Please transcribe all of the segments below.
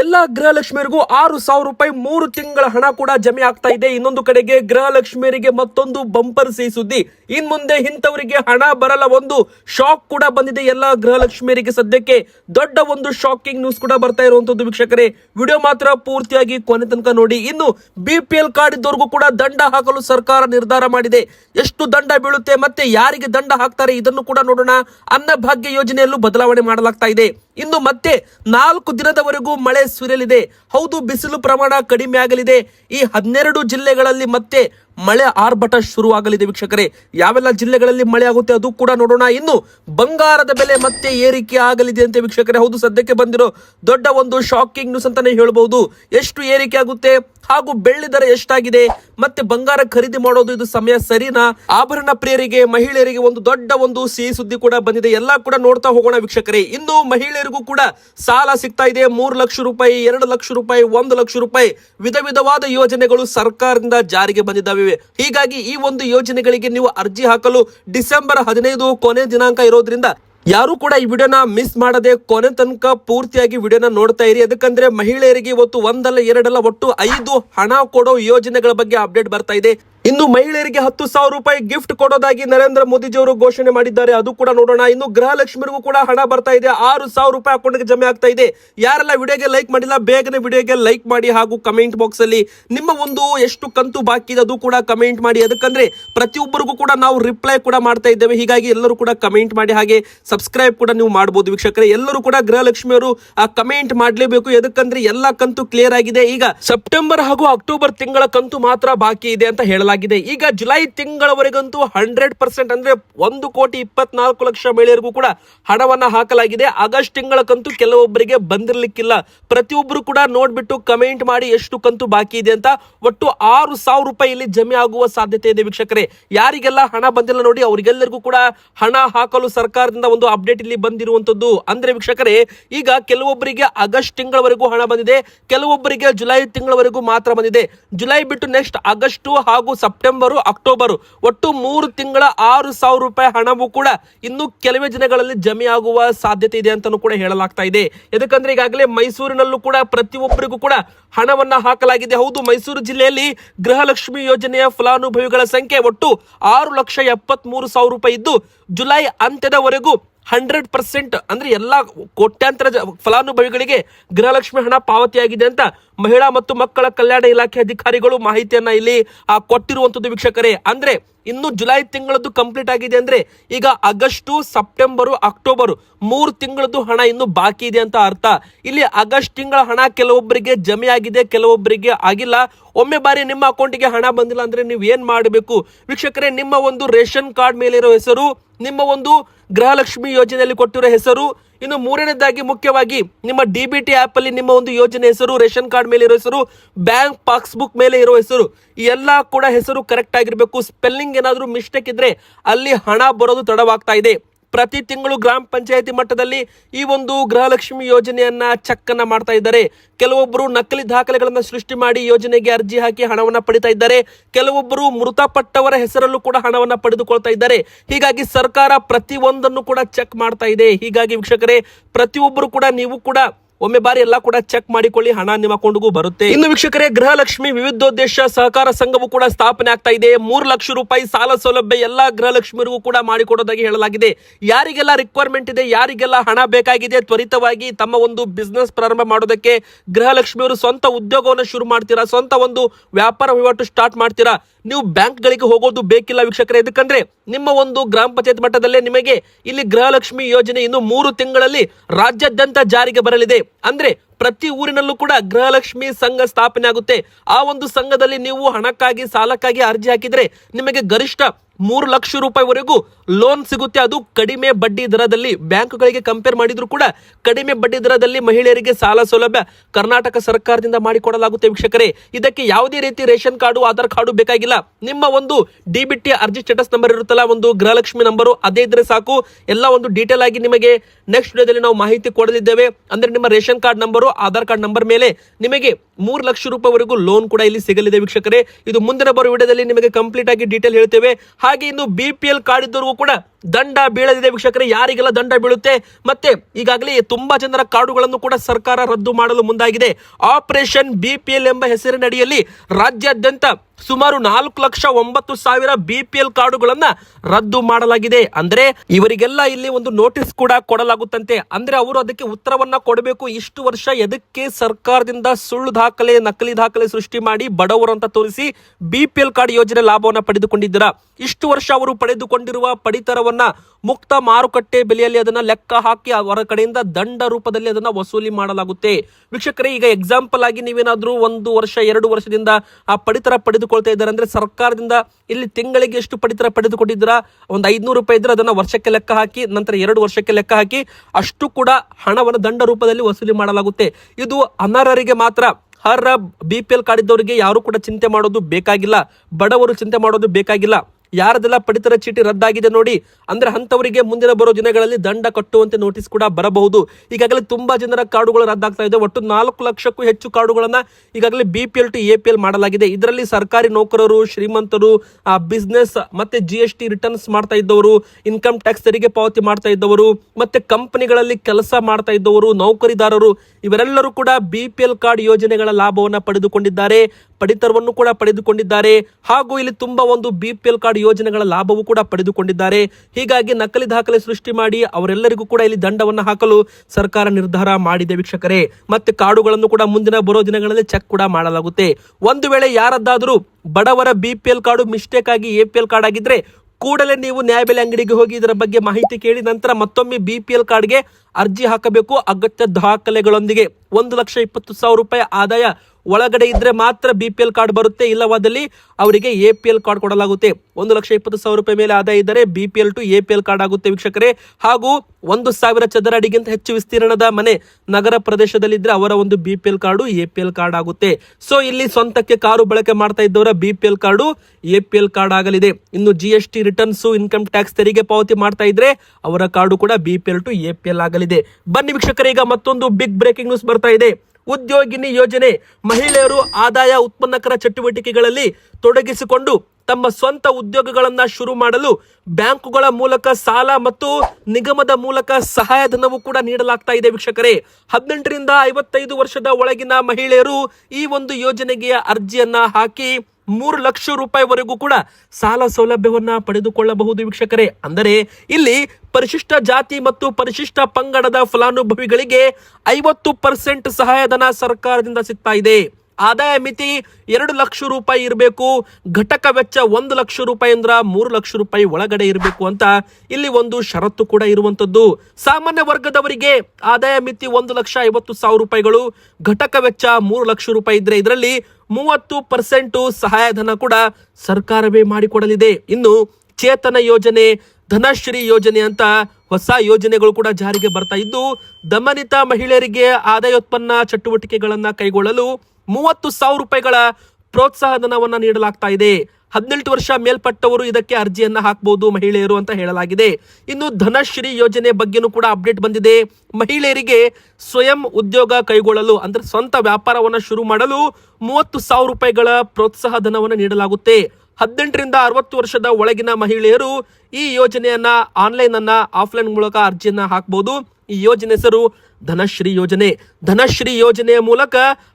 ಎಲ್ಲ ಗೃಹಲಕ್ಷ್ಮಿಯರಿಗೂ ಆರು ಸಾವಿರ ರೂಪಾಯಿ ಮೂರು ತಿಂಗಳ ಹಣ ಕೂಡ ಜಮೆ ಆಗ್ತಾ ಇದೆ. ಇನ್ನೊಂದು ಕಡೆಗೆ ಗೃಹಲಕ್ಷ್ಮಿಯರಿಗೆ ಮತ್ತೊಂದು ಬಂಪರ್ ಸಿಹಿ ಸುದ್ದಿ. ಇನ್ ಮುಂದೆ ಇಂಥವರಿಗೆ ಹಣ ಬರಲ್ಲ, ಒಂದು ಶಾಕ್ ಕೂಡ ಬಂದಿದೆ. ಎಲ್ಲ ಗೃಹಲಕ್ಷ್ಮಿಯರಿಗೆ ಸದ್ಯಕ್ಕೆ ದೊಡ್ಡ ಒಂದು ಶಾಕಿಂಗ್ ನ್ಯೂಸ್ ಕೂಡ ಬರ್ತಾ ಇರುವಂತದ್ದು ವೀಕ್ಷಕರೇ. ವಿಡಿಯೋ ಮಾತ್ರ ಪೂರ್ತಿಯಾಗಿ ಕೊನೆ ತನಕ ನೋಡಿ. ಇನ್ನು ಬಿ ಪಿ ಎಲ್ ಕಾರ್ಡ್ ಇದ್ದವರಿಗೂ ಕೂಡ ದಂಡ ಹಾಕಲು ಸರ್ಕಾರ ನಿರ್ಧಾರ ಮಾಡಿದೆ. ಎಷ್ಟು ದಂಡ ಬೀಳುತ್ತೆ ಮತ್ತೆ ಯಾರಿಗೆ ದಂಡ ಹಾಕ್ತಾರೆ ಇದನ್ನು ಕೂಡ ನೋಡೋಣ. ಅನ್ನಭಾಗ್ಯ ಯೋಜನೆಯಲ್ಲೂ ಬದಲಾವಣೆ ಮಾಡಲಾಗ್ತಾ ಇದೆ. ಇನ್ನು ಮತ್ತೆ ನಾಲ್ಕು ದಿನದವರೆಗೂ ಮಳೆ ಸುರಿಯಲಿದೆ. ಹೌದು, ಬಿಸಿಲು ಪ್ರಮಾಣ ಕಡಿಮೆ ಆಗಲಿದೆ. ಈ ಹನ್ನೆರಡು ಜಿಲ್ಲೆಗಳಲ್ಲಿ ಮತ್ತೆ ಮಳೆ ಆರ್ಭಟ ಶುರುವಾಗಲಿದೆ ವೀಕ್ಷಕರೇ. ಯಾವೆಲ್ಲ ಜಿಲ್ಲೆಗಳಲ್ಲಿ ಮಳೆ ಆಗುತ್ತೆ ಅದು ಕೂಡ ನೋಡೋಣ. ಇನ್ನು ಬಂಗಾರದ ಬೆಲೆ ಮತ್ತೆ ಏರಿಕೆ ಆಗಲಿದೆ ಅಂತ ವೀಕ್ಷಕರೇ. ಹೌದು, ಸದ್ಯಕ್ಕೆ ಬಂದಿರೋ ದೊಡ್ಡ ಒಂದು ಶಾಕಿಂಗ್ ನ್ಯೂಸ್ ಅಂತಾನೆ ಹೇಳ್ಬಹುದು ಎಷ್ಟು ಏರಿಕೆ ಆಗುತ್ತೆ? ಹಾಗೂ ಬೆಳ್ಳಿ ದರ ಎಷ್ಟಾಗಿದೆ? ಮತ್ತೆ ಬಂಗಾರ ಖರೀದಿ ಮಾಡೋದು ಇದು ಸಮಯ ಸರಿನಾ? ಆಭರಣ ಪ್ರಿಯರಿಗೆ, ಮಹಿಳೆಯರಿಗೆ ಒಂದು ದೊಡ್ಡ ಒಂದು ಸಿಹಿ ಸುದ್ದಿ ಕೂಡ ಬಂದಿದೆ. ಎಲ್ಲಾ ಕೂಡ ನೋಡ್ತಾ ಹೋಗೋಣ ವೀಕ್ಷಕರೇ. ಇನ್ನು ಮಹಿಳೆಯರಿಗೂ ಕೂಡ ಸಾಲ ಸಿಗ್ತಾ ಇದೆ. ಮೂರು ಲಕ್ಷ ರೂಪಾಯಿ, ಎರಡು ಲಕ್ಷ ರೂಪಾಯಿ, ಒಂದು ಲಕ್ಷ ರೂಪಾಯಿ ವಿಧ ವಿಧವಾದ ಯೋಜನೆಗಳು ಸರ್ಕಾರದಿಂದ ಜಾರಿಗೆ ಬಂದಿದ್ದಾವೆ. ಹೀಗಾಗಿ ಈ ಒಂದು ಯೋಜನೆಗಳಿಗೆ ನೀವು ಅರ್ಜಿ ಹಾಕಲು ಡಿಸೆಂಬರ್ ಹದಿನೈದು ಕೊನೆ ದಿನಾಂಕ ಇರೋದ್ರಿಂದ ಯಾರು ಕೂಡ ಈ ವಿಡಿಯೋನ ಮಿಸ್ ಮಾಡದೆ ಕೊನೆ ತನಕ ಪೂರ್ತಿಯಾಗಿ ವಿಡಿಯೋನ ನೋಡ್ತಾ ಇರಿ. ಅದಕ್ಕಂದ್ರೆ ಮಹಿಳೆಯರಿಗೆ ಇವತ್ತು ಒಂದಲ್ಲ ಎರಡಲ್ಲ ಒಟ್ಟು ಐದು ಹಣ ಕೊಡೋ ಯೋಜನೆಗಳ ಬಗ್ಗೆ ಅಪ್ಡೇಟ್ ಬರ್ತಾ ಇದೆ. ಇನ್ನು ಮಹಿಳೆಯರಿಗೆ ಹತ್ತು ಸಾವಿರ ರೂಪಾಯಿ ಗಿಫ್ಟ್ ಕೊಡೋದಾಗಿ ನರೇಂದ್ರ ಮೋದಿಜಿ ಅವರು ಘೋಷಣೆ ಮಾಡಿದ್ದಾರೆ. ಅದು ಕೂಡ ನೋಡೋಣ. ಇನ್ನು ಗೃಹಲಕ್ಷ್ಮಿಗೂ ಕೂಡ ಹಣ ಬರ್ತಾ ಇದೆ. ಆರು ಸಾವಿರ ರೂಪಾಯಿ ಅಕೌಂಟ್ಗೆ ಜಮೆ ಆಗ್ತಾ ಇದೆ. ಯಾರೆಲ್ಲ ವಿಡಿಯೋಗೆ ಲೈಕ್ ಮಾಡಿಲ್ಲ, ಬೇಗನೆ ವಿಡಿಯೋಗೆ ಲೈಕ್ ಮಾಡಿ ಹಾಗೂ ಕಮೆಂಟ್ ಬಾಕ್ಸ್ ಅಲ್ಲಿ ನಿಮ್ಮ ಒಂದು ಎಷ್ಟು ಕಂತು ಬಾಕಿ ಇದೆ ಅದು ಕೂಡ ಕಮೆಂಟ್ ಮಾಡಿ. ಅದಕ್ಕಂದ್ರೆ ಪ್ರತಿಯೊಬ್ಬರಿಗೂ ಕೂಡ ನಾವು ರಿಪ್ಲೈ ಕೂಡ ಮಾಡ್ತಾ ಇದ್ದೇವೆ. ಹೀಗಾಗಿ ಎಲ್ಲರೂ ಕೂಡ ಕಮೆಂಟ್ ಮಾಡಿ ಹಾಗೆ ಸಬ್ಸ್ಕ್ರೈಬ್ ಕೂಡ ನೀವು ಮಾಡಬಹುದು ವೀಕ್ಷಕರೇ. ಎಲ್ಲರೂ ಕೂಡ ಗೃಹಲಕ್ಷ್ಮಿಯವರು, ಆ, ಕಮೆಂಟ್ ಮಾಡಲೇಬೇಕು. ಎದಕ್ಕಂದ್ರೆ ಎಲ್ಲಾ ಕಂತು ಕ್ಲಿಯರ್ ಆಗಿದೆ. ಈಗ ಸೆಪ್ಟೆಂಬರ್ ಹಾಗೂ ಅಕ್ಟೋಬರ್ ತಿಂಗಳ ಕಂತು ಮಾತ್ರ ಬಾಕಿ ಇದೆ ಅಂತ ಹೇಳಲಾಗಿದೆ. ಈಗ ಜುಲೈ ತಿಂಗಳವರೆಗಂತೂ ಹಂಡ್ರೆಡ್ ಪರ್ಸೆಂಟ್ ಅಂದ್ರೆ ಒಂದು ಕೋಟಿ ಇಪ್ಪತ್ನಾಲ್ಕು ಲಕ್ಷ ಮಹಿಳೆಯರಿಗೂ ಕೂಡ ಹಣವನ್ನ ಹಾಕಲಾಗಿದೆ. ಆಗಸ್ಟ್ ತಿಂಗಳ ಕಂತು ಕೆಲವೊಬ್ಬರಿಗೆ ಬಂದಿರ್ಲಿಕ್ಕಿಲ್ಲ. ಪ್ರತಿಯೊಬ್ಬರು ಕೂಡ ನೋಡ್ಬಿಟ್ಟು ಕಮೆಂಟ್ ಮಾಡಿ ಎಷ್ಟು ಕಂತು ಬಾಕಿ ಇದೆ ಅಂತ ಒಟ್ಟು ಆರು ಸಾವಿರ ರೂಪಾಯಿ ಇಲ್ಲಿ ಜಮೆ ಆಗುವ ಸಾಧ್ಯತೆ ಇದೆ ವೀಕ್ಷಕರೇ. ಯಾರಿಗೆಲ್ಲ ಹಣ ಬಂದಿಲ್ಲ ನೋಡಿ, ಅವರಿಗೆಲ್ಲರಿಗೂ ಕೂಡ ಹಣ ಹಾಕಲು ಸರ್ಕಾರದಿಂದ ಒಂದು ಅಪ್ಡೇಟ್ ಇಲ್ಲಿ ಬಂದಿರುವಂತದ್ದು. ಅಂದ್ರೆ ವೀಕ್ಷಕರೇ, ಈಗ ಕೆಲವೊಬ್ಬರಿಗೆ ಆಗಸ್ಟ್ ತಿಂಗಳವರೆಗೂ ಹಣ ಬಂದಿದೆ. ಕೆಲವೊಬ್ಬರಿಗೆ ಜುಲೈ ತಿಂಗಳವರೆಗೂ ಮಾತ್ರ ಬಂದಿದೆ. ಜುಲೈ ಬಿಟ್ಟು ನೆಕ್ಸ್ಟ್ ಆಗಸ್ಟ್ ಹಾಗೂ ಸೆಪ್ಟೆಂಬರ್, ಅಕ್ಟೋಬರು. ಒಟ್ಟು ಮೂರು ತಿಂಗಳ ಆರು ಸಾವಿರ ರೂಪಾಯಿ ಹಣವು ಕೂಡ ಇನ್ನು ಕೆಲವೇ ದಿನಗಳಲ್ಲಿ ಜಮೆ ಆಗುವ ಸಾಧ್ಯತೆ ಇದೆ ಅಂತಾನೂ ಕೂಡ ಹೇಳಲಾಗ್ತಾ ಇದೆ. ಯಾಕಂದ್ರೆ ಈಗಾಗಲೇ ಮೈಸೂರಿನಲ್ಲೂ ಕೂಡ ಪ್ರತಿಯೊಬ್ಬರಿಗೂ ಕೂಡ ಹಣವನ್ನ ಹಾಕಲಾಗಿದೆ. ಹೌದು, ಮೈಸೂರು ಜಿಲ್ಲೆಯಲ್ಲಿ ಗೃಹಲಕ್ಷ್ಮಿ ಯೋಜನೆಯ ಫಲಾನುಭವಿಗಳ ಸಂಖ್ಯೆ ಒಟ್ಟು ಆರು ಲಕ್ಷ ಎಪ್ಪತ್ತ್ ಸಾವಿರ ರೂಪಾಯಿ ಇದ್ದು, ಜುಲೈ ಅಂತ್ಯದವರೆಗೂ ಹಂಡ್ರೆಡ್ ಪರ್ಸೆಂಟ್ ಅಂದ್ರೆ ಎಲ್ಲಾ ಕೋಟ್ಯಾಂತರ ಫಲಾನುಭವಿಗಳಿಗೆ ಗೃಹಲಕ್ಷ್ಮಿ ಹಣ ಪಾವತಿಯಾಗಿದೆ ಅಂತ ಮಹಿಳಾ ಮತ್ತು ಮಕ್ಕಳ ಕಲ್ಯಾಣ ಇಲಾಖೆ ಅಧಿಕಾರಿಗಳು ಮಾಹಿತಿಯನ್ನ ಇಲ್ಲಿ ಆ, ಕೊಟ್ಟಿರುವಂತದ್ದು ವೀಕ್ಷಕರೇ. ಅಂದ್ರೆ ಇನ್ನು ಜುಲೈ ತಿಂಗಳದ್ದು ಕಂಪ್ಲೀಟ್ ಆಗಿದೆ ಅಂದ್ರೆ ಈಗ ಆಗಸ್ಟು ಸೆಪ್ಟೆಂಬರು ಅಕ್ಟೋಬರ್ ಮೂರು ತಿಂಗಳದ್ದು ಹಣ ಇನ್ನು ಬಾಕಿ ಇದೆ ಅಂತ ಅರ್ಥ. ಇಲ್ಲಿ ಆಗಸ್ಟ್ ತಿಂಗಳ ಹಣ ಕೆಲವೊಬ್ಬರಿಗೆ ಜಮೆ ಆಗಿದೆ ಕೆಲವೊಬ್ಬರಿಗೆ ಆಗಿಲ್ಲ. ಒಮ್ಮೆ ಬಾರಿ ನಿಮ್ಮ ಅಕೌಂಟಿಗೆ ಹಣ ಬಂದಿಲ್ಲ ಅಂದ್ರೆ ನೀವು ಏನ್ ಮಾಡಬೇಕು? ವೀಕ್ಷಕರೇ ನಿಮ್ಮ ಒಂದು ರೇಷನ್ ಕಾರ್ಡ್ ಮೇಲಿರೋ ಹೆಸರು ನಿಮ್ಮ ಒಂದು ಗೃಹಲಕ್ಷ್ಮಿ ಯೋಜನೆಯಲ್ಲಿ ಕೊಟ್ಟಿರೋ ಹೆಸರು ಇನ್ನು ಮೂರನೇದಾಗಿ ಮುಖ್ಯವಾಗಿ ನಿಮ್ಮ ಡಿ ಬಿ ಟಿ ಆ್ಯಪ್ ಅಲ್ಲಿ ನಿಮ್ಮ ಒಂದು ಯೋಜನೆ ಹೆಸರು, ರೇಷನ್ ಕಾರ್ಡ್ ಮೇಲೆ ಇರೋ ಹೆಸರು, ಬ್ಯಾಂಕ್ ಪಾಸ್ಬುಕ್ ಮೇಲೆ ಇರೋ ಹೆಸರು ಎಲ್ಲ ಕೂಡ ಹೆಸರು ಕರೆಕ್ಟ್ ಆಗಿರಬೇಕು. ಸ್ಪೆಲ್ಲಿಂಗ್ ಏನಾದರೂ ಮಿಸ್ಟೇಕ್ ಇದ್ರೆ ಅಲ್ಲಿ ಹಣ ಬರೋದು ತಡವಾಗ್ತಾ ಇದೆ. ಪ್ರತಿ ತಿಂಗಳು ಗ್ರಾಮ ಪಂಚಾಯತಿ ಮಟ್ಟದಲ್ಲಿ ಈ ಒಂದು ಗೃಹಲಕ್ಷ್ಮಿ ಯೋಜನೆಯನ್ನ ಚೆಕ್ ಅನ್ನ ಮಾಡ್ತಾ ಇದ್ದಾರೆ. ಕೆಲವೊಬ್ಬರು ನಕಲಿ ದಾಖಲೆಗಳನ್ನು ಸೃಷ್ಟಿ ಮಾಡಿ ಯೋಜನೆಗೆ ಅರ್ಜಿ ಹಾಕಿ ಹಣವನ್ನ ಪಡಿತಾ ಇದ್ದಾರೆ. ಕೆಲವೊಬ್ಬರು ಮೃತಪಟ್ಟವರ ಹೆಸರಲ್ಲೂ ಕೂಡ ಹಣವನ್ನ ಪಡೆದುಕೊಳ್ತಾ ಇದ್ದಾರೆ. ಹೀಗಾಗಿ ಸರ್ಕಾರ ಪ್ರತಿ ಒಂದನ್ನು ಕೂಡ ಚೆಕ್ ಮಾಡ್ತಾ ಇದೆ. ಹೀಗಾಗಿ ವೀಕ್ಷಕರೇ ಪ್ರತಿಯೊಬ್ಬರು ಕೂಡ ನೀವು ಕೂಡ ಒಮ್ಮೆ ಬಾರಿ ಎಲ್ಲ ಕೂಡ ಚೆಕ್ ಮಾಡಿಕೊಳ್ಳಿ, ಹಣ ನಿಮ್ಮ ಅಕೌಂಟ್ಗೂ ಬರುತ್ತೆ. ಇನ್ನು ವೀಕ್ಷಕರೇ, ಗೃಹಲಕ್ಷ್ಮಿ ವಿವಿಧೋದ್ದೇಶ ಸಹಕಾರ ಸಂಘವು ಕೂಡ ಸ್ಥಾಪನೆ ಆಗ್ತಾ ಇದೆ. ಮೂರು ಲಕ್ಷ ರೂಪಾಯಿ ಸಾಲ ಸೌಲಭ್ಯ ಎಲ್ಲಾ ಗೃಹಲಕ್ಷ್ಮಿಗೂ ಕೂಡ ಮಾಡಿಕೊಡೋದಾಗಿ ಹೇಳಲಾಗಿದೆ. ಯಾರಿಗೆಲ್ಲ ರಿಕ್ವೈರ್ಮೆಂಟ್ ಇದೆ, ಯಾರಿಗೆಲ್ಲ ಹಣ ಬೇಕಾಗಿದೆ, ತ್ವರಿತವಾಗಿ ತಮ್ಮ ಒಂದು ಬಿಸ್ನೆಸ್ ಪ್ರಾರಂಭ ಮಾಡೋದಕ್ಕೆ ಗೃಹಲಕ್ಷ್ಮಿಯವರು ಸ್ವಂತ ಉದ್ಯೋಗವನ್ನು ಶುರು ಮಾಡ್ತೀರಾ? ಸ್ವಂತ ಒಂದು ವ್ಯಾಪಾರ ವಹಿವಾಟು ಸ್ಟಾರ್ಟ್ ಮಾಡ್ತೀರಾ? ನೀವು ಬ್ಯಾಂಕ್ಗಳಿಗೆ ಹೋಗೋದು ಬೇಕಿಲ್ಲ ವೀಕ್ಷಕರೇ, ಇದಕ್ಕಂದ್ರೆ ನಿಮ್ಮ ಒಂದು ಗ್ರಾಮ ಪಂಚಾಯತ್ ಮಟ್ಟದಲ್ಲೇ ನಿಮಗೆ ಇಲ್ಲಿ ಗೃಹಲಕ್ಷ್ಮಿ ಯೋಜನೆ ಇನ್ನು ಮೂರು ತಿಂಗಳಲ್ಲಿ ರಾಜ್ಯಾದ್ಯಂತ ಜಾರಿಗೆ ಬರಲಿದೆ. ಅಂದ್ರೆ ಪ್ರತಿ ಊರಿನಲ್ಲೂ ಕೂಡ ಗೃಹಲಕ್ಷ್ಮಿ ಸಂಘ ಸ್ಥಾಪನೆ ಆಗುತ್ತೆ. ಆ ಒಂದು ಸಂಘದಲ್ಲಿ ನೀವು ಹಣಕ್ಕಾಗಿ, ಸಾಲಕ್ಕಾಗಿ ಅರ್ಜಿ ಹಾಕಿದ್ರೆ ನಿಮಗೆ ಗರಿಷ್ಠ ಮೂರು ಲಕ್ಷ ರೂಪಾಯಿವರೆಗೂ ಲೋನ್ ಸಿಗುತ್ತೆ. ಅದು ಕಡಿಮೆ ಬಡ್ಡಿ ದರದಲ್ಲಿ ಬ್ಯಾಂಕ್ಗಳಿಗೆ ಕಂಪೇರ್ ಮಾಡಿದ್ರು ಕೂಡ ಕಡಿಮೆ ಬಡ್ಡಿ ದರದಲ್ಲಿ ಮಹಿಳೆಯರಿಗೆ ಸಾಲ ಸೌಲಭ್ಯ ಕರ್ನಾಟಕ ಸರ್ಕಾರದಿಂದ ಮಾಡಿಕೊಡಲಾಗುತ್ತೆ ವೀಕ್ಷಕರೇ. ಇದಕ್ಕೆ ಯಾವುದೇ ರೀತಿ ರೇಷನ್ ಕಾರ್ಡು, ಆಧಾರ್ ಕಾರ್ಡು ಬೇಕಾಗಿಲ್ಲ. ನಿಮ್ಮ ಒಂದು ಡಿ ಬಿ ಟಿ ಅರ್ಜಿ ಸ್ಟೇಟಸ್ ನಂಬರ್ ಇರುತ್ತಲ್ಲ, ಒಂದು ಗೃಹಲಕ್ಷ್ಮಿ ನಂಬರು ಅದೇ ಇದ್ರೆ ಸಾಕು. ಎಲ್ಲ ಒಂದು ಡೀಟೇಲ್ ಆಗಿ ನಿಮಗೆ ನೆಕ್ಸ್ಟ್ ವಿಡಿಯೋದಲ್ಲಿ ನಾವು ಮಾಹಿತಿ ಕೊಡಲಿದ್ದೇವೆ. ಅಂದ್ರೆ ನಿಮ್ಮ ration card number Aadhaar card number ಮೇಲೆ ನಿಮಗೆ ಮೂರು ಲಕ್ಷ ರೂಪಾಯಿವರೆಗೂ ಲೋನ್ ಕೂಡ ಇಲ್ಲಿ ಸಿಗಲಿದೆ ವೀಕ್ಷಕರೇ. ಇದು ಮುಂದಿನ ಬರೋ ವಿಡಿಯೋದಲ್ಲಿ ನಿಮಗೆ ಕಂಪ್ಲೀಟ್ ಆಗಿ ಡೀಟೇಲ್ ಹೇಳ್ತೇವೆ. ಹಾಗೆ ಇನ್ನು ಬಿ ಪಿ ಎಲ್ ಕಾರ್ಡ್ ಇದ್ದವರಿಗೂ ಕೂಡ ದಂಡ ಬೀಳದಿದೆ ವೀಕ್ಷಕರೇ. ಯಾರಿಗೆಲ್ಲ ದಂಡ ಬೀಳುತ್ತೆ? ಮತ್ತೆ ಈಗಾಗಲೇ ತುಂಬಾ ಜನರ ಕಾರ್ಡುಗಳನ್ನು ಕೂಡ ಸರ್ಕಾರ ರದ್ದು ಮಾಡಲು ಮುಂದಾಗಿದೆ. ಆಪರೇಷನ್ ಬಿ ಎಂಬ ಹೆಸರಿನಡಿಯಲ್ಲಿ ರಾಜ್ಯಾದ್ಯಂತ ಸುಮಾರು ನಾಲ್ಕು ಲಕ್ಷ ಒಂಬತ್ತು ಸಾವಿರ ಬಿ ಕಾರ್ಡುಗಳನ್ನ ರದ್ದು ಮಾಡಲಾಗಿದೆ. ಅಂದ್ರೆ ಇವರಿಗೆಲ್ಲ ಇಲ್ಲಿ ಒಂದು ನೋಟಿಸ್ ಕೂಡ ಕೊಡಲಾಗುತ್ತಂತೆ. ಅಂದ್ರೆ ಅವರು ಅದಕ್ಕೆ ಉತ್ತರವನ್ನ ಕೊಡಬೇಕು. ಇಷ್ಟು ವರ್ಷ ಎದಕ್ಕೆ ಸರ್ಕಾರದಿಂದ ಸುಳ್ಳು ದಾಖಲೆ, ನಕಲಿ ದಾಖಲೆ ಸೃಷ್ಟಿ ಮಾಡಿ ಬಡವರು ಅಂತ ತೋರಿಸಿ ಬಿ ಪಿ ಎಲ್ ಕಾರ್ಡ್ ಯೋಜನೆ ಲಾಭವನ್ನ ಪಡೆದುಕೊಂಡಿದ್ದೀರಾ? ಇಷ್ಟು ವರ್ಷ ಅವರು ಪಡೆದುಕೊಂಡಿರುವ ಪಡಿತರವನ್ನ ಮುಕ್ತ ಮಾರುಕಟ್ಟೆ ಬೆಲೆಯಲ್ಲಿ ಅದನ್ನ ಲೆಕ್ಕ ಹಾಕಿ ಅವರ ಕಡೆಯಿಂದ ದಂಡ ರೂಪದಲ್ಲಿ ಅದನ್ನ ವಸೂಲಿ ಮಾಡಲಾಗುತ್ತೆ. ವೀಕ್ಷಕರೇ, ಈಗ ಎಕ್ಸಾಂಪಲ್ ಆಗಿ ನೀವೇನಾದ್ರೂ ಒಂದು ವರ್ಷ, ಎರಡು ವರ್ಷದಿಂದ ಆ ಪಡಿತರ ಪಡೆದುಕೊಳ್ತಾ ಇದ್ದಾರೆ ಅಂದ್ರೆ ಸರ್ಕಾರದಿಂದ ಇಲ್ಲಿ ತಿಂಗಳಿಗೆ ಎಷ್ಟು ಪಡಿತರ ಪಡೆದುಕೊಂಡಿದ್ದೀರಾ? ಒಂದು ಐದ್ನೂರು ರೂಪಾಯಿ ಇದ್ರೆ ಅದನ್ನ ವರ್ಷಕ್ಕೆ ಲೆಕ್ಕ ಹಾಕಿ, ನಂತರ ಎರಡು ವರ್ಷಕ್ಕೆ ಲೆಕ್ಕ ಹಾಕಿ ಅಷ್ಟು ಕೂಡ ಹಣವನ್ನು ದಂಡ ರೂಪದಲ್ಲಿ ವಸೂಲಿ ಮಾಡಲಾಗುತ್ತೆ. ಇದು ಅನರ್ಹರಿಗೆ ಮಾತ್ರ. ಹರ ಬಿ ಪಿ ಎಲ್ ಕಾರ್ಡ್ ಇದ್ದವರಿಗೆ ಯಾರು ಕೂಡ ಚಿಂತೆ ಮಾಡೋದು ಬೇಕಾಗಿಲ್ಲ. ಬಡವರು ಚಿಂತೆ ಮಾಡೋದು ಬೇಕಾಗಿಲ್ಲ. ಯಾರದೆಲ್ಲ ಪಡಿತರ ಚೀಟಿ ರದ್ದಾಗಿದೆ ನೋಡಿ, ಅಂದ್ರೆ ಅಂತವರಿಗೆ ಮುಂದಿನ ಬರೋ ದಿನಗಳಲ್ಲಿ ದಂಡ ಕಟ್ಟುವಂತೆ ನೋಟಿಸ್ ಕೂಡ ಬರಬಹುದು. ಈಗಾಗಲೇ ತುಂಬಾ ಜನರ ಕಾರ್ಡುಗಳು ರದ್ದಾಗ್ತಾ ಇದೆ. ಒಟ್ಟು ನಾಲ್ಕು ಲಕ್ಷಕ್ಕೂ ಹೆಚ್ಚು ಕಾರ್ಡುಗಳನ್ನ ಈಗಾಗಲೇ B P L to A ಮಾಡಲಾಗಿದೆ. ಇದರಲ್ಲಿ ಸರ್ಕಾರಿ ನೌಕರರು, ಶ್ರೀಮಂತರು ಬಿಸ್ನೆಸ್ ಮತ್ತೆ ಜಿ ಎಸ್ ಟಿ ರಿಟರ್ನ್ಸ್ ಮಾಡ್ತಾ ಇದ್ದವರು ಇನ್ಕಮ್ ಟ್ಯಾಕ್ಸ್ ತೆರಿಗೆ ಪಾವತಿ ಮಾಡ್ತಾ ಇದ್ದವರು, ಮತ್ತೆ ಕಂಪನಿಗಳಲ್ಲಿ ಕೆಲಸ ಮಾಡ್ತಾ ಇದ್ದವರು, ನೌಕರಿದಾರರು, ಇವರೆಲ್ಲರೂ ಕೂಡ ಬಿ ಪಿ ಎಲ್ ಕಾರ್ಡ್ ಯೋಜನೆಗಳ ಲಾಭವನ್ನು ಪಡೆದುಕೊಂಡಿದ್ದಾರೆ. ಪಡಿತರವನ್ನು ಕೂಡ ಪಡೆದುಕೊಂಡಿದ್ದಾರೆ. ಹಾಗೂ ಇಲ್ಲಿ ತುಂಬಾ ಒಂದು ಬಿಪಿಎಲ್ ಕಾರ್ಡ್ ಯೋಜನೆಗಳ ಲಾಭವೂ ಕೂಡ ಪಡೆದುಕೊಂಡಿದ್ದಾರೆ. ಹೀಗಾಗಿ ನಕಲಿ ದಾಖಲೆ ಸೃಷ್ಟಿ ಮಾಡಿ ಅವರೆಲ್ಲರಿಗೂ ಕೂಡ ಇಲ್ಲಿ ದಂಡವನ್ನು ಹಾಕಲು ಸರ್ಕಾರ ನಿರ್ಧಾರ ಮಾಡಿದೆ ವೀಕ್ಷಕರೇ. ಮತ್ತೆ ಕಾರ್ಡುಗಳನ್ನು ಕೂಡ ಮುಂದಿನ ಬರೋ ದಿನಗಳಲ್ಲಿ ಚೆಕ್ ಕೂಡ ಮಾಡಲಾಗುತ್ತೆ. ಒಂದು ವೇಳೆ ಯಾರದ್ದಾದರೂ ಬಡವರ ಬಿಪಿಎಲ್ ಕಾರ್ಡು ಮಿಸ್ಟೇಕ್ ಆಗಿ ಎಪಿಎಲ್ ಕಾರ್ಡ್ ಆಗಿದ್ರೆ ಕೂಡಲೇ ನೀವು ನ್ಯಾಯಬೆಲೆ ಅಂಗಡಿಗೆ ಹೋಗಿ ಇದರ ಬಗ್ಗೆ ಮಾಹಿತಿ ಕೇಳಿ ನಂತರ ಮತ್ತೊಮ್ಮೆ ಬಿ ಪಿ ಎಲ್ ಕಾರ್ಡ್ಗೆ ಅರ್ಜಿ ಹಾಕಬೇಕು. ಅಗತ್ಯ ದಾಖಲೆಗಳೊಂದಿಗೆ ಒಂದು ಲಕ್ಷ ಇಪ್ಪತ್ತು ಸಾವಿರ ರೂಪಾಯಿ ಆದಾಯ ಒಳಗಡೆ ಇದ್ರೆ ಮಾತ್ರ ಬಿ ಪಿ ಎಲ್ ಕಾರ್ಡ್ ಬರುತ್ತೆ ಇಲ್ಲವಾದಲ್ಲಿ ಅವರಿಗೆ ಎ ಪಿ ಎಲ್ ಕಾರ್ಡ್ ಕೊಡಲಾಗುತ್ತೆ ಒಂದು ಲಕ್ಷ ಇಪ್ಪತ್ತು ಸಾವಿರ ರೂಪಾಯಿ ಮೇಲೆ ಆದಾಯ ಇದ್ದರೆ B P L to A P L card ಆಗುತ್ತೆ ವೀಕ್ಷಕರೇ ಹಾಗೂ ಒಂದು ಸಾವಿರ ಚದರ ಅಡಿಗಿಂತ ಹೆಚ್ಚು ವಿಸ್ತೀರ್ಣದ ಮನೆ ನಗರ ಪ್ರದೇಶದಲ್ಲಿದ್ದರೆ ಅವರ ಒಂದು B P L card A P L card ಆಗುತ್ತೆ ಸೊ ಇಲ್ಲಿ ಸ್ವಂತಕ್ಕೆ ಕಾರು ಬಳಕೆ ಮಾಡ್ತಾ ಇದ್ದವರ B P L card A P L card ಆಗಲಿದೆ ಇನ್ನು G S T returns income tax ತೆರಿಗೆ ಪಾವತಿ ಮಾಡ್ತಾ ಇದ್ರೆ ಅವರ ಕಾರ್ಡು ಕೂಡ B P L to A P L ಆಗಲಿದೆ ಬನ್ನಿ ವೀಕ್ಷಕರೀಗ ಮತ್ತೊಂದು ಬಿಗ್ ಬ್ರೇಕಿಂಗ್ ನ್ಯೂಸ್ ಬರ್ತಾ ಇದೆ ಉದ್ಯೋಗಿನಿ ಯೋಜನೆ ಮಹಿಳೆಯರು ಆದಾಯ ಉತ್ಪನ್ನಕರ ಚಟುವಟಿಕೆಗಳಲ್ಲಿ ತೊಡಗಿಸಿಕೊಂಡು ತಮ್ಮ ಸ್ವಂತ ಉದ್ಯೋಗಗಳನ್ನು ಶುರು ಮಾಡಲು ಬ್ಯಾಂಕುಗಳ ಮೂಲಕ ಸಾಲ ಮತ್ತು ನಿಗಮದ ಮೂಲಕ ಸಹಾಯಧನವು ಕೂಡ ನೀಡಲಾಗ್ತಾ ಇದೆ ವೀಕ್ಷಕರೇ. ಹದಿನೆಂಟರಿಂದ ಐವತ್ತೈದು ವರ್ಷದ ಒಳಗಿನ ಮಹಿಳೆಯರು ಈ ಒಂದು ಯೋಜನೆಗೆ ಅರ್ಜಿಯನ್ನ ಹಾಕಿ ಮೂರು ಲಕ್ಷ ರೂಪಾಯಿವರೆಗೂ ಕೂಡ ಸಾಲ ಸೌಲಭ್ಯವನ್ನ ಪಡೆದುಕೊಳ್ಳಬಹುದು ವೀಕ್ಷಕರೇ. ಅಂದರೆ ಇಲ್ಲಿ ಪರಿಶಿಷ್ಟ ಜಾತಿ ಮತ್ತು ಪರಿಶಿಷ್ಟ ಪಂಗಡದ ಫಲಾನುಭವಿಗಳಿಗೆ ಐವತ್ತು ಪರ್ಸೆಂಟ್ ಸಹಾಯಧನ ಸರ್ಕಾರದಿಂದ ಸಿಗ್ತಾ ಇದೆ. ಆದಾಯ ಮಿತಿ ಎರಡು ಲಕ್ಷ ರೂಪಾಯಿ ಇರಬೇಕು. ಘಟಕ ವೆಚ್ಚ ಒಂದು ಲಕ್ಷ ರೂಪಾಯಿ ಅಂದ್ರ ಮೂರು ಲಕ್ಷ ರೂಪಾಯಿ ಒಳಗಡೆ ಇರಬೇಕು ಅಂತ ಇಲ್ಲಿ ಒಂದು ಷರತ್ತು ಕೂಡ ಇರುವಂತದ್ದು ಸಾಮಾನ್ಯ ವರ್ಗದವರಿಗೆ ಆದಾಯ ಮಿತಿ ಒಂದು ಲಕ್ಷ ಐವತ್ತು ಸಾವಿರ ರೂಪಾಯಿಗಳು, ಘಟಕ ವೆಚ್ಚ ಮೂರು ಲಕ್ಷ ರೂಪಾಯಿ ಇದ್ರೆ ಇದರಲ್ಲಿ ಮೂವತ್ತು ಪರ್ಸೆಂಟ್ ಸಹಾಯಧನ ಕೂಡ ಸರ್ಕಾರವೇ ಮಾಡಿಕೊಡಲಿದೆ. ಇನ್ನು ಚೇತನ ಯೋಜನೆ, ಧನಶ್ರೀ ಯೋಜನೆ ಅಂತ ಹೊಸ ಯೋಜನೆಗಳು ಕೂಡ ಜಾರಿಗೆ ಬರ್ತಾ ಇದ್ದು, ದಮನಿತ ಮಹಿಳೆಯರಿಗೆ ಆದಾಯೋತ್ಪನ್ನ ಚಟುವಟಿಕೆಗಳನ್ನು ಕೈಗೊಳ್ಳಲು ಮೂವತ್ತು ಸಾವಿರ ರೂಪಾಯಿಗಳ ಪ್ರೋತ್ಸಾಹ ಧನವನ್ನು ನೀಡಲಾಗ್ತಾ ಇದೆ. ಹದಿನೆಂಟು ವರ್ಷ ಮೇಲ್ಪಟ್ಟವರು ಇದಕ್ಕೆ ಅರ್ಜಿಯನ್ನ ಹಾಕಬಹುದು ಮಹಿಳೆಯರು ಅಂತ ಹೇಳಲಾಗಿದೆ. ಇನ್ನು ಧನಶ್ರೀ ಯೋಜನೆ ಬಗ್ಗೆನೂ ಕೂಡ ಅಪ್ಡೇಟ್ ಬಂದಿದೆ. ಮಹಿಳೆಯರಿಗೆ ಸ್ವಯಂ ಉದ್ಯೋಗ ಕೈಗೊಳ್ಳಲು ಅಂದ್ರೆ ಸ್ವಂತ ವ್ಯಾಪಾರವನ್ನ ಶುರು ಮಾಡಲು ಮೂವತ್ತು ಸಾವಿರ ರೂಪಾಯಿಗಳ ಪ್ರೋತ್ಸಾಹ ಧನವನ್ನು ನೀಡಲಾಗುತ್ತೆ. ಹದಿನೆಂಟರಿಂದ ಅರವತ್ತು ವರ್ಷದ ಒಳಗಿನ ಮಹಿಳೆಯರು ಈ ಯೋಜನೆಯನ್ನ ಆನ್ಲೈನ್ ಅನ್ನ ಆಫ್ಲೈನ್ ಮೂಲಕ ಅರ್ಜಿಯನ್ನ ಹಾಕಬಹುದು ಈ ಯೋಜನೆ ಹೆಸರು ಧನಶ್ರೀ ಯೋಜನೆ. ಧನಶ್ರೀ ಯೋಜನೆಯ ಮೂಲಕ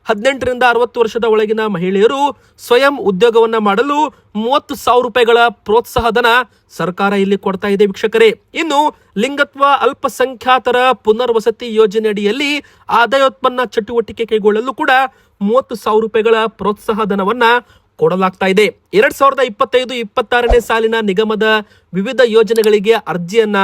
ಹದಿನೆಂಟರಿಂದ ಅರವತ್ತು ವರ್ಷದ ಒಳಗಿನ ಮಹಿಳೆಯರು ಸ್ವಯಂ ಉದ್ಯೋಗವನ್ನು ಮಾಡಲು ಮೂವತ್ತು ಸಾವಿರ ರೂಪಾಯಿಗಳ ಪ್ರೋತ್ಸಾಹಧನ ಸರ್ಕಾರ ಇಲ್ಲಿ ಕೊಡ್ತಾ ಇದೆ ವೀಕ್ಷಕರೇ. ಇನ್ನು ಲಿಂಗತ್ವ ಅಲ್ಪಸಂಖ್ಯಾತರ ಪುನರ್ವಸತಿ ಯೋಜನೆ ಅಡಿಯಲ್ಲಿ ಆದಾಯೋತ್ಪನ್ನ ಚಟುವಟಿಕೆ ಕೈಗೊಳ್ಳಲು ಕೂಡ ಮೂವತ್ತು ಸಾವಿರ ರೂಪಾಯಿಗಳ ಪ್ರೋತ್ಸಾಹ ಧನವನ್ನ ಕೊಡಲಾಗ್ತಾ ಇದೆ. ಎರಡ್ ಸಾವಿರದ ಇಪ್ಪತ್ತೈದು ಇಪ್ಪತ್ತಾರನೇ ಸಾಲಿನ ನಿಗಮದ ವಿವಿಧ ಯೋಜನೆಗಳಿಗೆ ಅರ್ಜಿಯನ್ನ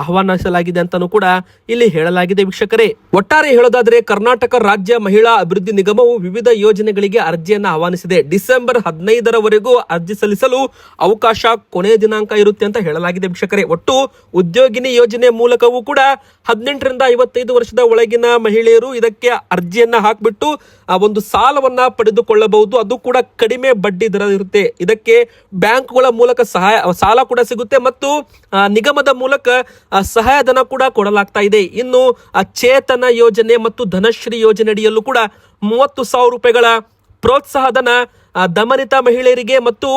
ಆಹ್ವಾನಿಸಲಾಗಿದೆ ಅಂತಾನೂ ಕೂಡ ಇಲ್ಲಿ ಹೇಳಲಾಗಿದೆ ವೀಕ್ಷಕರೇ. ಒಟ್ಟಾರೆ ಹೇಳೋದಾದ್ರೆ ಕರ್ನಾಟಕ ರಾಜ್ಯ ಮಹಿಳಾ ಅಭಿವೃದ್ಧಿ ನಿಗಮವು ವಿವಿಧ ಯೋಜನೆಗಳಿಗೆ ಅರ್ಜಿಯನ್ನ ಆಹ್ವಾನಿಸಿದೆ. ಡಿಸೆಂಬರ್ ಹದಿನೈದರವರೆಗೂ ಅರ್ಜಿ ಸಲ್ಲಿಸಲು ಅವಕಾಶ ಕೊನೆಯ ದಿನಾಂಕ ಇರುತ್ತೆ ಅಂತ ಹೇಳಲಾಗಿದೆ ವೀಕ್ಷಕರೇ. ಒಟ್ಟು ಉದ್ಯೋಗಿನಿ ಯೋಜನೆ ಮೂಲಕವೂ ಕೂಡ ಹದಿನೆಂಟರಿಂದ ಐವತ್ತೈದು ವರ್ಷದ ಒಳಗಿನ ಮಹಿಳೆಯರು ಇದಕ್ಕೆ ಅರ್ಜಿಯನ್ನ ಹಾಕ್ಬಿಟ್ಟು ಆ ಒಂದು ಸಾಲವನ್ನ ಪಡೆದುಕೊಳ್ಳಬಹುದು. ಅದು ಕೂಡ ಕಡಿಮೆ ಬಡ್ಡಿ ದರ ಇರುತ್ತೆ ಇದಕ್ಕೆ ಬ್ಯಾಂಕ್ಗಳ ಮೂಲಕ ಸಹಾಯ, ಸಾಲ ಕೂಡ ಸಿಗುತ್ತೆ ಮತ್ತು ನಿಗಮದ ಮೂಲಕ ಸಹಾಯಧನ ಕೂಡ ಕೊಡಲಾಗ್ತಾ ಇದೆ. ಇನ್ನು ಚೇತನ ಯೋಜನೆ ಮತ್ತು ಧನಶ್ರೀ ಯೋಜನೆ ಅಡಿಯಲ್ಲೂ ಕೂಡ ಮೂವತ್ತು ಸಾವಿರ ರೂಪಾಯಿಗಳ ಪ್ರೋತ್ಸಾಹಧನ ದಮನಿತ ಮಹಿಳೆಯರಿಗೆ ಮತ್ತು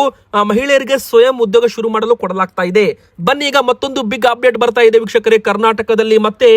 ಮಹಿಳೆಯರಿಗೆ ಸ್ವಯಂ ಉದ್ಯೋಗ ಶುರು ಮಾಡಲು ಕೊಡಲಾಗ್ತಾ ಇದೆ. ಬನ್ನಿ ಈಗ ಮತ್ತೊಂದು ಬಿಗ್ ಅಪ್ಡೇಟ್ ಬರ್ತಾ ಇದೆ ವೀಕ್ಷಕರೇ. ಕರ್ನಾಟಕದಲ್ಲಿ ಮತ್ತೆ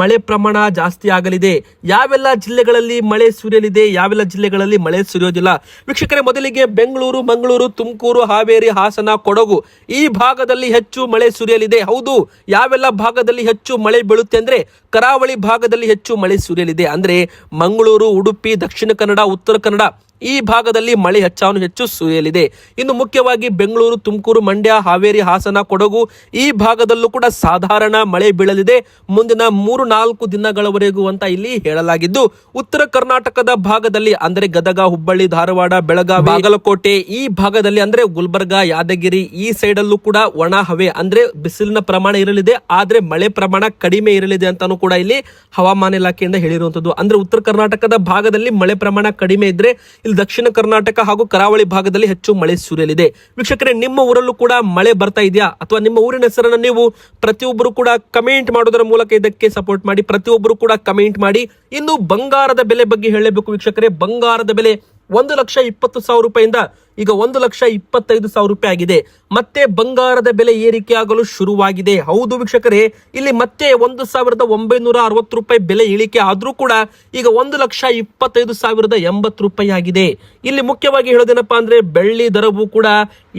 ಮಳೆ ಪ್ರಮಾಣ ಜಾಸ್ತಿ ಆಗಲಿದೆ. ಯಾವೆಲ್ಲ ಜಿಲ್ಲೆಗಳಲ್ಲಿ ಮಳೆ ಸುರಿಯಲಿದೆ? ಯಾವೆಲ್ಲ ಜಿಲ್ಲೆಗಳಲ್ಲಿ ಮಳೆ ಸುರಿಯೋದಿಲ್ಲ? ವೀಕ್ಷಕರೇ, ಮೊದಲಿಗೆ ಬೆಂಗಳೂರು, ಮಂಗಳೂರು, ತುಮಕೂರು, ಹಾವೇರಿ, ಹಾಸನ, ಕೊಡಗು ಈ ಭಾಗದಲ್ಲಿ ಹೆಚ್ಚು ಮಳೆ ಸುರಿಯಲಿದೆ. ಹೌದು, ಯಾವೆಲ್ಲ ಭಾಗದಲ್ಲಿ ಹೆಚ್ಚು ಮಳೆ ಬೀಳುತ್ತೆ ಅಂದ್ರೆ ಕರಾವಳಿ ಭಾಗದಲ್ಲಿ ಹೆಚ್ಚು ಮಳೆ ಸುರಿಯಲಿದೆ. ಅಂದ್ರೆ ಮಂಗಳೂರು, ಉಡುಪಿ, ದಕ್ಷಿಣ ಕನ್ನಡ, ಉತ್ತರ ಕನ್ನಡ ಈ ಭಾಗದಲ್ಲಿ ಮಳೆ ಹೆಚ್ಚಾನು ಹೆಚ್ಚು ಸುರಿಯಲಿದೆ. ಇನ್ನು ಮುಖ್ಯವಾಗಿ ಬೆಂಗಳೂರು, ತುಮಕೂರು, ಮಂಡ್ಯ, ಹಾವೇರಿ, ಹಾಸನ, ಕೊಡಗು ಈ ಭಾಗದಲ್ಲೂ ಕೂಡ ಸಾಧಾರಣ ಮಳೆ ಬೀಳಲಿದೆ. ಮುಂದಿನ ಮೂರು ನಾಲ್ಕು ದಿನಗಳವರೆಗೂ ಅಂತ ಇಲ್ಲಿ ಹೇಳಲಾಗಿದ್ದು, ಉತ್ತರ ಕರ್ನಾಟಕದ ಭಾಗದಲ್ಲಿ ಅಂದ್ರೆ ಗದಗ, ಹುಬ್ಬಳ್ಳಿ, ಧಾರವಾಡ, ಬೆಳಗಾವಿ, ಬಾಗಲಕೋಟೆ ಈ ಭಾಗದಲ್ಲಿ ಅಂದ್ರೆ ಗುಲ್ಬರ್ಗ, ಯಾದಗಿರಿ ಈ ಸೈಡ್ ಕೂಡ ಒಣ ಹವೆ ಅಂದ್ರೆ ಬಿಸಿಲಿನ ಪ್ರಮಾಣ ಇರಲಿದೆ. ಆದ್ರೆ ಮಳೆ ಪ್ರಮಾಣ ಕಡಿಮೆ ಇರಲಿದೆ ಅಂತಾನು ಕೂಡ ಇಲ್ಲಿ ಹವಾಮಾನ ಇಲಾಖೆಯಿಂದ ಹೇಳಿರುವಂತದ್ದು ಅಂದ್ರೆ ಉತ್ತರ ಕರ್ನಾಟಕದ ಭಾಗದಲ್ಲಿ ಮಳೆ ಪ್ರಮಾಣ ಕಡಿಮೆ ಇದ್ರೆ ಇಲ್ಲಿ ದಕ್ಷಿಣ ಕರ್ನಾಟಕ ಹಾಗೂ ಕರಾವಳಿ ಭಾಗದಲ್ಲಿ ಹೆಚ್ಚು ಮಳೆ ಸುರಿಯಲಿದೆ. ವೀಕ್ಷಕರೇ, ನಿಮ್ಮ ಊರಲ್ಲೂ ಕೂಡ ಮಳೆ ಬರ್ತಾ ಇದೆಯಾ? ಅಥವಾ ನಿಮ್ಮ ಊರಿನ ಹೆಸರನ್ನು ನೀವು ಪ್ರತಿಯೊಬ್ಬರು ಕೂಡ ಕಮೆಂಟ್ ಮಾಡೋದರ ಮೂಲಕ ಇದಕ್ಕೆ ಸಪೋರ್ಟ್ ಮಾಡಿ, ಪ್ರತಿಯೊಬ್ಬರು ಕೂಡ ಕಮೆಂಟ್ ಮಾಡಿ. ಇನ್ನು ಬಂಗಾರದ ಬೆಲೆ ಬಗ್ಗೆ ಹೇಳಬೇಕು ವೀಕ್ಷಕರೇ. ಬಂಗಾರದ ಬೆಲೆ ಒಂದು ಲಕ್ಷ ಇಪ್ಪತ್ತು ಸಾವಿರ ರೂಪಾಯಿಂದ ಈಗ ಒಂದು ಲಕ್ಷ ಇಪ್ಪತ್ತೈದು ಸಾವಿರ ರೂಪಾಯಿ ಆಗಿದೆ. ಮತ್ತೆ ಬಂಗಾರದ ಬೆಲೆ ಏರಿಕೆ ಆಗಲು ಶುರುವಾಗಿದೆ. ಹೌದು ವೀಕ್ಷಕರೇ, ಇಲ್ಲಿ ಮತ್ತೆ ಒಂದು ಸಾವಿರದ ಒಂಬೈನೂರ ಅರವತ್ತು ರೂಪಾಯಿ ಬೆಲೆ ಇಳಿಕೆ ಆದರೂ ಕೂಡ ಈಗ ಒಂದು ಲಕ್ಷ ಇಪ್ಪತ್ತೈದು ಸಾವಿರದ ಎಂಬತ್ತು ರೂಪಾಯಿ ಆಗಿದೆ. ಇಲ್ಲಿ ಮುಖ್ಯವಾಗಿ ಹೇಳೋದೇನಪ್ಪಾ ಅಂದ್ರೆ ಬೆಳ್ಳಿ ದರವು ಕೂಡ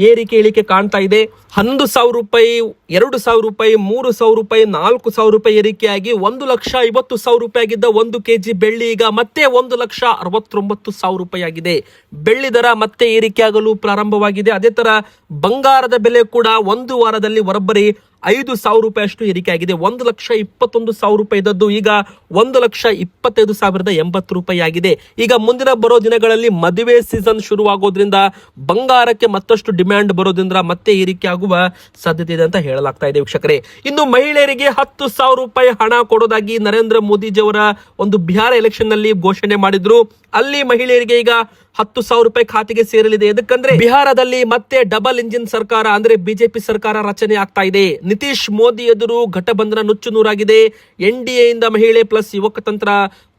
ಏರಿಕೆ ಇಳಿಕೆ ಕಾಣ್ತಾ ಇದೆ. ಹನ್ನೊಂದು ಸಾವಿರ ರೂಪಾಯಿ, ಎರಡು ಸಾವಿರ ರೂಪಾಯಿ, ಮೂರು ಸಾವಿರ ರೂಪಾಯಿ, ನಾಲ್ಕು ಸಾವಿರ ರೂಪಾಯಿ ಏರಿಕೆಯಾಗಿ ಒಂದು ಲಕ್ಷ ಐವತ್ತು ಸಾವಿರ ರೂಪಾಯಿ ಆಗಿದ್ದ ಒಂದು ಕೆಜಿ ಬೆಳ್ಳಿ ಈಗ ಮತ್ತೆ ಒಂದು ಲಕ್ಷ ಅರವತ್ತೊಂಬತ್ತು ಸಾವಿರ ರೂಪಾಯಿ ಆಗಿದೆ. ಬೆಳ್ಳಿ ದರ ಮತ್ತೆ ಏರಿಕೆಯಾಗಲು ಪ್ರಾರಂಭವಾಗಿದೆ. ಅದೇ ತರ ಬಂಗಾರದ ಬೆಲೆ ಕೂಡ ಒಂದು ವಾರದಲ್ಲಿ ಬರೋಬ್ಬರಿ ಐದು ಸಾವಿರ ರೂಪಾಯಿ ಅಷ್ಟು ಏರಿಕೆ ಆಗಿದೆ. ಒಂದು ಲಕ್ಷ ಇಪ್ಪತ್ತೊಂದು ಸಾವಿರ ರೂಪಾಯಿ ಇದ್ದದ್ದು ಈಗ ಒಂದು ಲಕ್ಷ ಇಪ್ಪತ್ತೈದು ಸಾವಿರದ ಎಂಬತ್ತು ರೂಪಾಯಿ ಆಗಿದೆ. ಈಗ ಮುಂದಿನ ಬರೋ ದಿನಗಳಲ್ಲಿ ಮದುವೆ ಸೀಸನ್ ಶುರುವಾಗೋದ್ರಿಂದ ಬಂಗಾರಕ್ಕೆ ಮತ್ತಷ್ಟು ಡಿಮ್ಯಾಂಡ್ ಬರೋದ್ರಿಂದ ಮತ್ತೆ ಏರಿಕೆ ಆಗುವ ಸಾಧ್ಯತೆ ಇದೆ ಅಂತ ಹೇಳಲಾಗ್ತಾ ಇದೆ ವೀಕ್ಷಕರೇ. ಇನ್ನು ಮಹಿಳೆಯರಿಗೆ ಹತ್ತು ಸಾವಿರ ರೂಪಾಯಿ ಹಣ ಕೊಡೋದಾಗಿ ನರೇಂದ್ರ ಮೋದಿಜಿಯವರ ಒಂದು ಬಿಹಾರ ಎಲೆಕ್ಷನ್ನಲ್ಲಿ ಘೋಷಣೆ ಮಾಡಿದ್ರು. ಅಲ್ಲಿ ಮಹಿಳೆಯರಿಗೆ ಈಗ ಹತ್ತು ಸಾವಿರ ರೂಪಾಯಿ ಖಾತೆಗೆ ಸೇರಲಿದೆ. ಎದಕ್ಕಂದ್ರೆ ಬಿಹಾರದಲ್ಲಿ ಮತ್ತೆ ಡಬಲ್ ಇಂಜಿನ್ ಸರ್ಕಾರ, ಅಂದ್ರೆ ಬಿಜೆಪಿ ಸರ್ಕಾರ ರಚನೆ ಆಗ್ತಾ ಇದೆ. ನಿತೀಶ್ ಮೋದಿ ಎದುರು ಘಟಬಂಧನ ನುಚ್ಚು ನೂರಾಗಿದೆ. ಎನ್ ಡಿ ಎಯಿಂದ ಮಹಿಳೆ ಪ್ಲಸ್ ಯುವಕ ತಂತ್ರ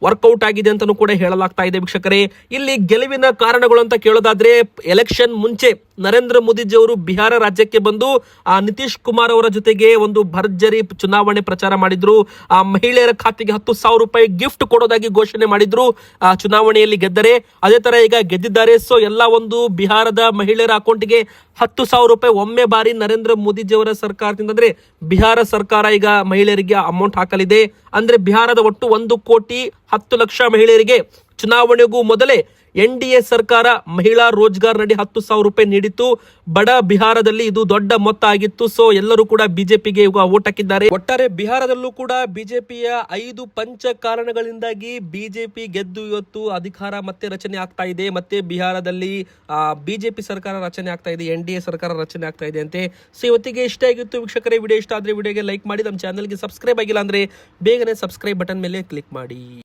ವರ್ಕೌಟ್ ಆಗಿದೆ ಅಂತಾನೂ ಕೂಡ ಹೇಳಲಾಗ್ತಾ ಇದೆ ವೀಕ್ಷಕರೇ. ಇಲ್ಲಿ ಗೆಲುವಿನ ಕಾರಣಗಳು ಅಂತ ಕೇಳೋದಾದ್ರೆ ಎಲೆಕ್ಷನ್ ಮುಂಚೆ ನರೇಂದ್ರ ಮೋದಿಜಿ ಅವರು ಬಿಹಾರ ರಾಜ್ಯಕ್ಕೆ ಬಂದು, ಆ ನಿತೀಶ್ ಕುಮಾರ್ ಅವರ ಜೊತೆಗೆ ಒಂದು ಭರ್ಜರಿ ಚುನಾವಣೆ ಪ್ರಚಾರ ಮಾಡಿದ್ರು. ಆ ಮಹಿಳೆಯರ ಖಾತೆಗೆ ಹತ್ತು ಸಾವಿರ ರೂಪಾಯಿ ಗಿಫ್ಟ್ ಕೊಡೋದಾಗಿ ಘೋಷಣೆ ಮಾಡಿದ್ರು, ಆ ಚುನಾವಣೆಯಲ್ಲಿ ಗೆದ್ದರೆ. ಅದೇ ತರ ಈಗ ಗೆದ್ದಿದ್ದಾರೆ. ಸೊ, ಎಲ್ಲ ಒಂದು ಬಿಹಾರದ ಮಹಿಳೆಯರ ಅಕೌಂಟ್ಗೆ ಹತ್ತು ಸಾವಿರ ರೂಪಾಯಿ ಒಮ್ಮೆ ಬಾರಿ ನರೇಂದ್ರ ಮೋದಿಜಿ ಅವರ ಸರ್ಕಾರದಿಂದ, ಅಂದ್ರೆ ಬಿಹಾರ ಸರ್ಕಾರ ಈಗ ಮಹಿಳೆಯರಿಗೆ ಅಮೌಂಟ್ ಹಾಕಲಿದೆ. ಅಂದ್ರೆ ಬಿಹಾರದ ಒಟ್ಟು ಒಂದು ಕೋಟಿ ಹತ್ತು ಲಕ್ಷ ಮಹಿಳೆಯರಿಗೆ ಚುನಾವಣೆಗೂ ಮೊದಲೇ ಎನ್ ಡಿ ಎ ಸರ್ಕಾರ ಮಹಿಳಾ ರೋಜ್ಗಾರ್ ನಡಿ ಹತ್ತು ಸಾವಿರ ರೂಪಾಯಿ ನೀಡಿತ್ತು. ಬಡ ಬಿಹಾರದಲ್ಲಿ ಇದು ದೊಡ್ಡ ಮೊತ್ತ ಆಗಿತ್ತು ಸೊ ಎಲ್ಲರೂ ಕೂಡ ಬಿಜೆಪಿಗೆ ಈಗ ಓಟ್ ಹಾಕಿದ್ದಾರೆ ಒಟ್ಟಾರೆ ಬಿಹಾರದಲ್ಲೂ ಕೂಡ ಬಿಜೆಪಿಯ ಐದು ಪಂಚ ಕಾರಣಗಳಿಂದಾಗಿ ಬಿಜೆಪಿ ಗೆದ್ದು ಇವತ್ತು ಅಧಿಕಾರ ಮತ್ತೆ ರಚನೆ ಆಗ್ತಾ ಇದೆ. ಮತ್ತೆ ಬಿಹಾರದಲ್ಲಿ ಬಿಜೆಪಿ ಸರ್ಕಾರ ರಚನೆ ಆಗ್ತಾ ಇದೆ, ಎನ್ ಡಿ ಎ ಸರ್ಕಾರ ರಚನೆ ಆಗ್ತಾ ಇದೆ ಅಂತೆ. ಸೊ ಇವತ್ತಿಗೆ ಇಷ್ಟ ಆಗಿತ್ತು. ವೀಕ್ಷಕರೇ, ವಿಡಿಯೋ ಇಷ್ಟ ಆದ್ರೆ ವಿಡಿಯೋಗೆ ಲೈಕ್ ಮಾಡಿ. ನಮ್ಮ ಚಾನಲ್ಗೆ ಸಬ್ಸ್ಕ್ರೈಬ್ ಆಗಿಲ್ಲ ಅಂದ್ರೆ ಬೇಗನೆ ಸಬ್ಸ್ಕ್ರೈಬ್ ಬಟನ್ ಮೇಲೆ ಕ್ಲಿಕ್ ಮಾಡಿ.